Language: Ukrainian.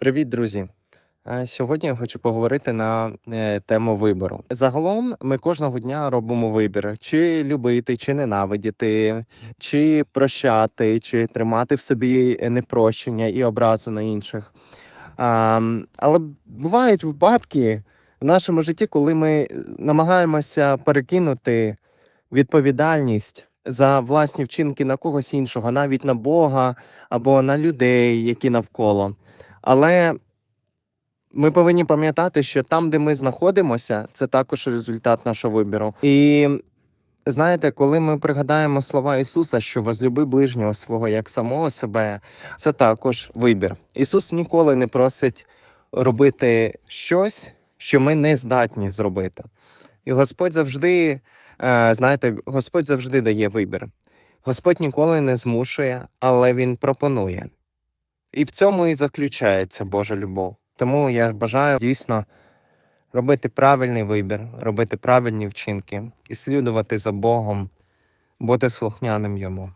Привіт, друзі! Е, Сьогодні я хочу поговорити на е, тему вибору. Загалом ми кожного дня робимо вибір: чи любити, чи ненавидіти, чи прощати, чи тримати в собі непрощення і образу на інших. Але бувають випадки в нашому житті, коли ми намагаємося перекинути відповідальність за власні вчинки на когось іншого, навіть на Бога або на людей, які навколо. Але ми повинні пам'ятати, що там, де ми знаходимося, це також результат нашого вибору. І знаєте, коли ми пригадаємо слова Ісуса, що возлюби ближнього свого як самого себе, це також вибір. Ісус ніколи не просить робити щось, що ми не здатні зробити. І Господь завжди, е, знаєте, Господь завжди дає вибір. Господь ніколи не змушує, але Він пропонує. І в цьому і заключається Божа любов. Тому я бажаю дійсно робити правильний вибір, робити правильні вчинки і слідувати за Богом, бути слухняним йому.